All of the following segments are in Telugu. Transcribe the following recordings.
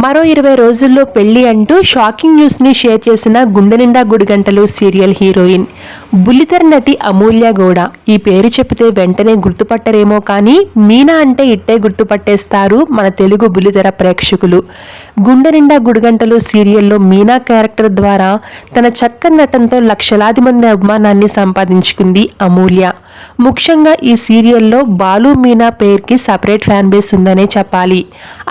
మరో ఇరవై రోజుల్లో పెళ్ళి అంటూ షాకింగ్ న్యూస్ని షేర్ చేసిన గుండె నిండా గుడిగంటలు సీరియల్ హీరోయిన్. బుల్లితెర నటి అమూల్య గౌడ. ఈ పేరు చెప్తే వెంటనే గుర్తుపట్టరేమో కానీ మీనా అంటే ఇట్టే గుర్తుపట్టేస్తారు మన తెలుగు బుల్లితెర ప్రేక్షకులు. గుండె నిండా గుడిగంటలు సీరియల్లో మీనా క్యారెక్టర్ ద్వారా తన చక్కని నటనతో లక్షలాది మంది అభిమానాన్ని సంపాదించుకుంది అమూల్య. ముఖ్యంగా ఈ సీరియల్లో బాలు మీనా పేరుకి సపరేట్ ఫ్యాన్ బేస్ ఉందనే చెప్పాలి.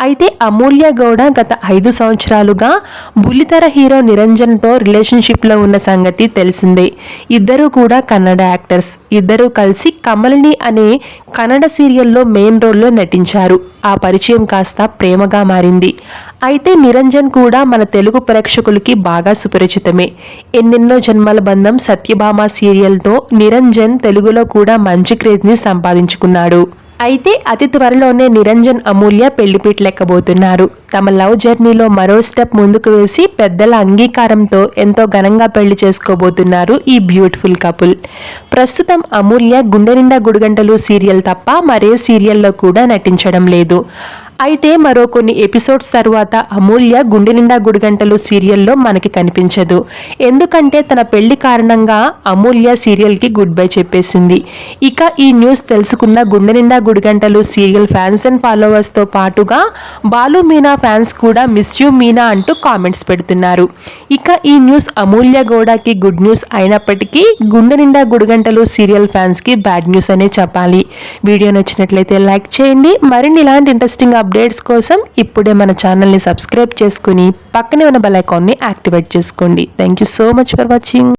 అయితే అమూల్య గౌడ గత ఐదు సంవత్సరాలుగా బుల్లితెర హీరో నిరంజన్తో రిలేషన్షిప్లో ఉన్న సంగతి తెలిసిందే. ఇద్దరూ కూడా కన్నడ యాక్టర్స్. ఇద్దరూ కలిసి కమలిని అనే కన్నడ సీరియల్లో మెయిన్ రోల్లో నటించారు. ఆ పరిచయం కాస్త ప్రేమగా మారింది. అయితే నిరంజన్ కూడా మన తెలుగు ప్రేక్షకులకి బాగా సుపరిచితమే. ఎన్నెన్నో జన్మల బంధం సత్యభామ సీరియల్తో నిరంజన్ తెలుగులో కూడా మంచి క్రేజ్ని సంపాదించుకున్నాడు. అయితే అతి త్వరలోనే నిరంజన్ అమూల్య పెళ్ళిపీటలెక్కబోతున్నారు తమ లవ్ జర్నీలో మరో స్టెప్ ముందుకు వేసి పెద్దల అంగీకారంతో ఎంతో ఘనంగా పెళ్ళి చేసుకోబోతున్నారు ఈ బ్యూటిఫుల్ కపుల్. ప్రస్తుతం అమూల్య గుండె నిండా గుడిగంటలు సీరియల్ తప్ప మరే సీరియల్లో కూడా నటించడం లేదు. అయితే మరో కొన్ని ఎపిసోడ్స్ తర్వాత అమూల్య గుండె నిండా గుడిగంటలు సీరియల్లో మనకి కనిపించదు. ఎందుకంటే తన పెళ్ళి కారణంగా అమూల్య సీరియల్కి గుడ్ బై చెప్పేసింది. ఇక ఈ న్యూస్ తెలుసుకున్న Gunde Ninda Gudigantalu serial fans and ఫాలోవర్స్తో పాటుగా బాలు మీనా ఫ్యాన్స్ కూడా మిస్ యూ మీనా అంటూ కామెంట్స్ పెడుతున్నారు. ఇక ఈ న్యూస్ అమూల్య గౌడకి గుడ్ న్యూస్ అయినప్పటికీ గుండె నిండా గుడిగంటలు సీరియల్ ఫ్యాన్స్కి బ్యాడ్ న్యూస్ అనే చెప్పాలి. వీడియో నచ్చినట్లయితే లైక్ చేయండి. మరిన్ని ఇలాంటి ఇంట్రెస్టింగ్ అప్డేట్స్ కోసం ఇప్పుడే మన ఛానల్ని సబ్స్క్రైబ్ చేసుకుని పక్కనే ఉన్న బెల్ ఐకాన్ని యాక్టివేట్ చేసుకోండి. Thank you so much for watching